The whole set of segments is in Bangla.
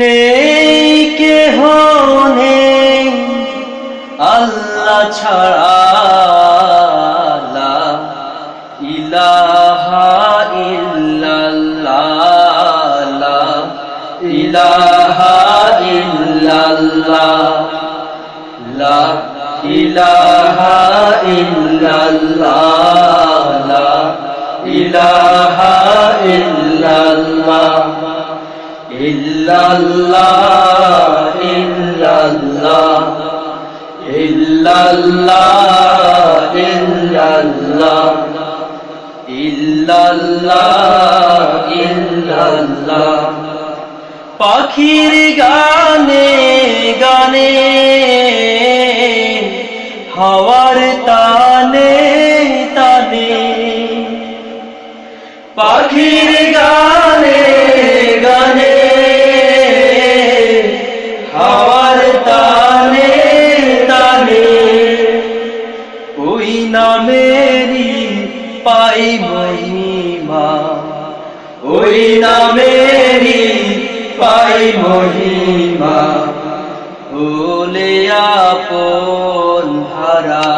নেই কেহ নেই আল্লাহ ছাড়া ইলাহা ইল্লাল্লাহ ইলাহা ইল্লাল্লাহ লা ইলাহা ইল্লাল্লাহ ইলাহা ইল্লাল্লাহ। ইল্লাল্লাহ ইল্লাল্লাহ ইল্লাল্লাহ ইল্লাল্লাহ ইল্লাল্লাহ ইল্লাল্লাহ। পাখির গানে গানে হাওয়ার তানে তানে। পাখির গানে ওই নামেরই পাই মহিমা ওলে আপন হারা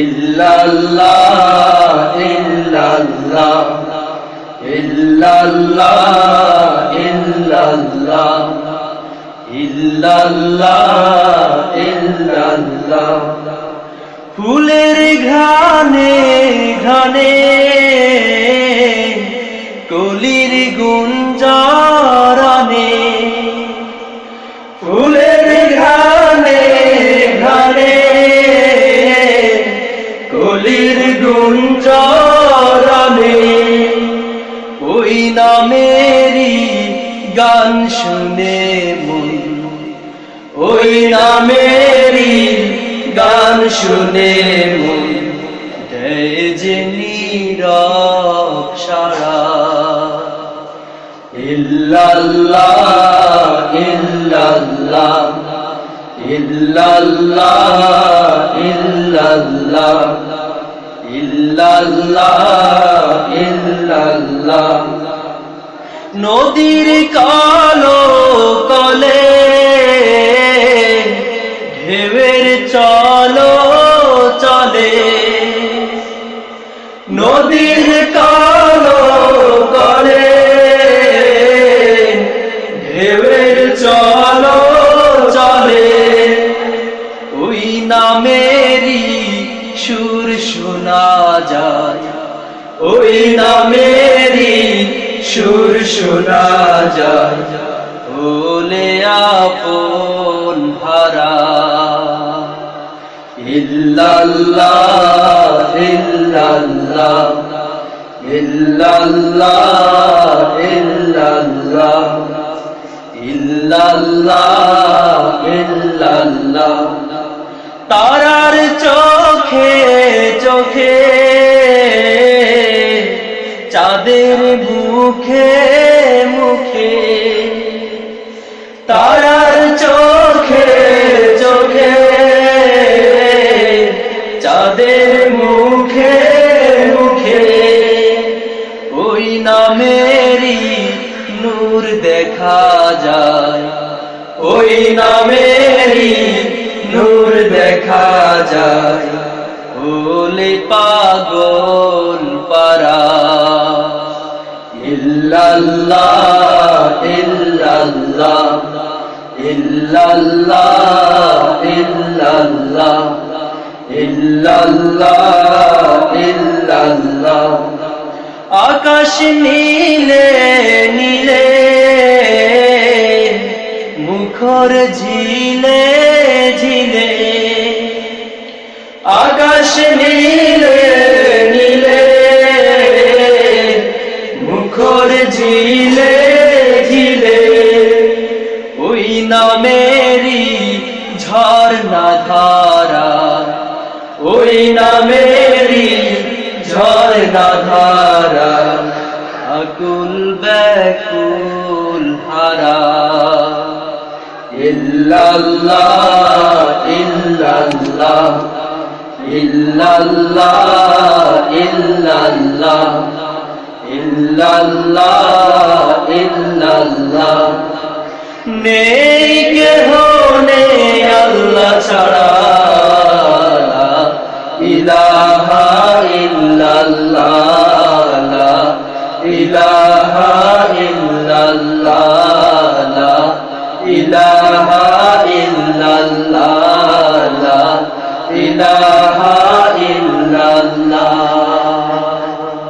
ইল্লাল্লাহ ইল্লাল্লাহ ইল্লাল্লাহ ইল্লাল্লাহ ইল্লাল্লাহ ইল্লাল্লাহ। ফুলের ঘানে ঘানে কলির গুঞ্জারানে ওই নামেরই গান শুনে মন। ওই নামেরই গান শুনে মন। দেয় যে নীরব সারা। ইল্লাল্লাহ ইল্লাল্লাহ ইল্লাল্লাহ ইল্লাল্লাহ। নদীর কালো কলে সুর শোনা যায়। ওই নামেরই সুর শোনা যায়। ওলে আপন হারা ইল্লাল্লাহ ইল্লাল্লাহ ইল্লাল্লাহ ইল্লাল্লাহ ইল্লাল্লাহ ইল্লাল্লাহ। তারার চোখে, চাঁদের মুখে মুখে, তারার চোখে চোখে, চাঁদের মুখে মুখে, ওই নামেরই নূর দেখা যায়, ওই নামেরই নূর দেখা যায়। ওলে পাগল পারা। ইল্লাল্লাহ ইল্লাল্লাহ ইল্লাল্লাহ ইল্লাল্লাহ ইল্লাল্লাহ ইল্লাল্লাহ। আকাশ নীলে নীলে মুখর ঝিলে ধারা ওই নামেরই ঝর্ণা ধারা আকুল ব্যাকুল হারা। ইল্লাল্লাহ ইল্লাল্লাহ ইল্লাল্লাহ ইল্লাল্লাহ ইল্লাল্লাহ। নেই কেহ আল্লাহ ছাড়া ইলাহা ইল্লাল্লাহ ইলাহা ইল্লাল্লাহ ইলাহা ইল্লাল্লাহ ইলাহা